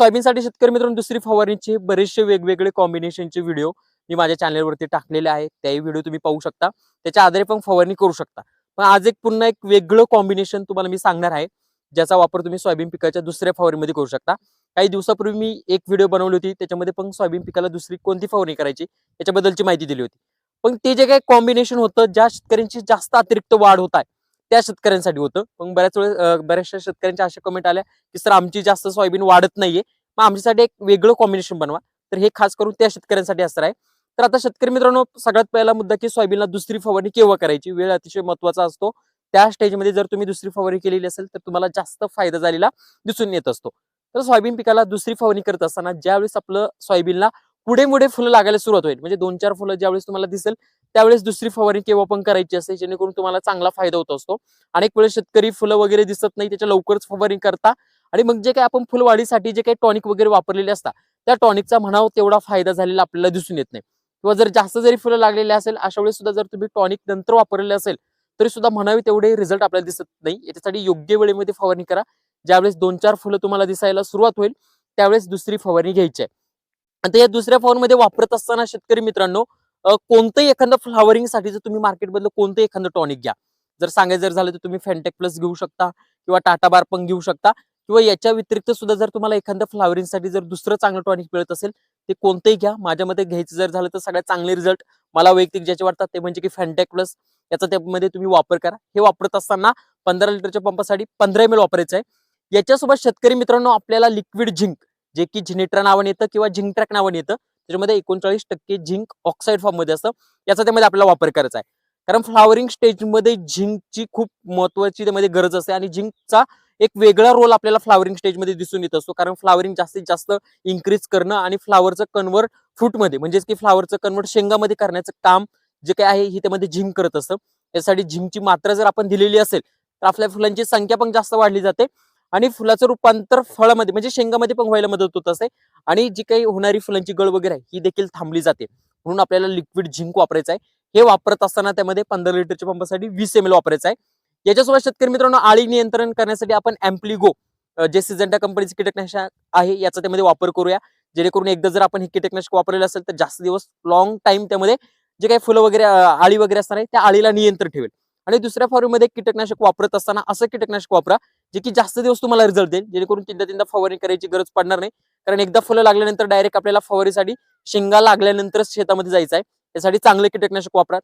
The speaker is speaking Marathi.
सोयाबीनसाठी शेतकरी मित्रांनो दुसरी फवारणीचे बरेचसे वेगवेगळे कॉम्बिनेशनचे व्हिडिओ मी माझ्या चॅनलवरती टाकलेले आहेत. त्याही व्हिडिओ तुम्ही पाहू शकता. त्याच्या आधारे पण फवारणी करू शकता. पण आज एक पुन्हा एक वेगळं कॉम्बिनेशन तुम्हाला मी सांगणार आहे ज्याचा वापर तुम्ही सोयाबीन पिकाच्या दुसऱ्या फवारणीमध्ये करू शकता. काही दिवसापूर्वी मी एक व्हिडिओ बनवली होती. त्याच्यामध्ये पण सोयाबीन पिकाला दुसरी कोणती फवारणी करायची याच्याबद्दलची माहिती दिली होती. पण ते जे काही कॉम्बिनेशन होतं ज्या शेतकऱ्यांची जास्त अतिरिक्त वाढ होत आहे त्या शेतकऱ्यांसाठी होतं. मग बऱ्याच वेळेस बऱ्याचशा शेतकऱ्यांच्या अशा कमेंट आल्या की सर आमची जास्त सोयाबीन वाढत नाहीये. मग आमच्यासाठी एक वेगळं कॉम्बिनेशन बनवा. तर हे खास करून त्या शेतकऱ्यांसाठी असणार आहे. तर आता शेतकरी मित्रांनो सगळ्यात पहिला मुद्दा की सोयाबीनला दुसरी फवारणी केव्हा करायची? वेळ अतिशय महत्त्वाचा असतो. त्या स्टेजमध्ये जर तुम्ही दुसरी फवारणी केलेली असेल तर तुम्हाला जास्त फायदा झालेला दिसून येत असतो. तर सोयाबीन पिकाला दुसरी फवारणी करत असताना ज्यावेळेस आपलं सोयाबीनला पुढे पुढे फुलं लागायला सुरुवात होईल. म्हणजे दोन चार फुलं ज्यावेळेस तुम्हाला दिसेल त्यावेळेस दुसरी फवारणी केव्हा पण करायची असते जेणेकरून तुम्हाला चांगला फायदा होत असतो. अनेक वेळेस शेतकरी फुलं वगैरे दिसत नाही त्याच्या लवकरच फवारणी करता. आणि मग जे काही आपण फुलवाढीसाठी जे काही टॉनिक वगैरे वापरलेले असतात त्या टॉनिकचा म्हणावं तेवढा फायदा झालेला आपल्याला दिसून येत नाही. किंवा जर जास्त जरी फुलं लागलेली असेल अशा वेळेस सुद्धा जर तुम्ही टॉनिक नंतर वापरलेले असेल तरी सुद्धा म्हणावे तेवढे रिझल्ट आपल्याला दिसत नाही. याच्यासाठी योग्य वेळेमध्ये फवारणी करा. ज्यावेळेस दोन चार फुलं तुम्हाला दिसायला सुरुवात होईल त्यावेळेस दुसरी फवारणी घ्यायची आहे. आता या दुसऱ्या फॉर्ममध्ये वापरत असताना शेतकरी मित्रांनो कोणतंही एखादं फ्लॉवरिंगसाठी जर तुम्ही मार्केटमधलं कोणतंही एखादं टॉनिक घ्या. जर सांगायचं जर झालं तर तुम्ही फॅन्टेक प्लस घेऊ शकता किंवा टाटा बार पण घेऊ शकता किंवा याच्या व्यतिरिक्त सुद्धा जर तुम्हाला एखादं फ्लॉवरिंगसाठी जर दुसरं चांगलं टॉनिक मिळत असेल ते कोणतंही घ्या. माझ्या मते घ्यायचं जर झालं तर सगळ्यात चांगले रिझल्ट मला वैयक्तिक ज्याचे वाटतात ते म्हणजे की फॅन्टेक प्लस याचा त्यामध्ये तुम्ही वापर करा. हे वापरत असताना पंधरा लिटरच्या पंपासाठी पंधरा एम एल वापरायचं आहे. याच्यासोबत शेतकरी मित्रांनो आपल्याला लिक्विड झिंक जे की झिनेट्रा नावाने येतं किंवा झिंकट्रॅक नावाने येतं त्याच्यामध्ये एकोणचाळीस टक्के झिंक ऑक्साईड फॉर्ममध्ये असतं. याचा त्यामध्ये आपल्याला वापर करायचा आहे. कारण फ्लावरिंग स्टेजमध्ये झिंकची खूप महत्वाची त्यामध्ये गरज असते आणि झिंकचा एक वेगळा रोल आपल्याला फ्लावरिंग स्टेजमध्ये दिसून येत असतो. कारण फ्लावरिंग जास्तीत जास्त इन्क्रीज करणं आणि फ्लावरचं कन्वर्ट फ्रूटमध्ये म्हणजेच की फ्लावरचं कन्वर्ट शेंगामध्ये करण्याचं काम जे काही आहे हे त्यामध्ये झिंक करत असतं. त्यासाठी झिंकची मात्रा जर आपण दिलेली असेल तर आपल्या फुलांची संख्या पण जास्त वाढली जाते. आणि फुलाचं रूपांतर फळामध्ये म्हणजे शेंगामध्ये पण व्हायला मदत होत असते आणि जी काही होणारी फुलांची गळ वगैरे आहे ही देखील थांबली जाते. म्हणून आपल्याला लिक्विड झिंक वापरायचं आहे. हे वापरत असताना त्यामध्ये पंधरा लिटरच्या पंपासाठी वीस एम एल वापरायचं आहे. याच्यासोबत शेतकरी मित्रांनो आळी नियंत्रण करण्यासाठी आपण अँप्लिगो जे सिझंटा कंपनीचे कीटकनाशक आहे याचा त्यामध्ये वापर करूया. जेणेकरून एकदा जर आपण हे कीटकनाशक वापरलेलं असेल तर जास्त दिवस लॉंग टाइम त्यामध्ये जे काही फुलं वगैरे आळी वगैरे असणार आहे त्या आळीला नियंत्रण ठेवेल. आणि दुसऱ्या फॉर्ममध्ये कीटकनाशक वापरत असताना असं कीटकनाशक वापरा जे की जास्त दिवस तुम्हाला रिझल्ट देईल. जेणेकरून तीनदा तीनदा फवारणी करायची गरज पडणार नाही. कारण एकदा फुलं लागल्यानंतर डायरेक्ट आपल्याला फवारीसाठी शेंगा लागल्यानंतरच शेतामध्ये जायचं आहे. त्यासाठी चांगले कीटकनाशक वापरा.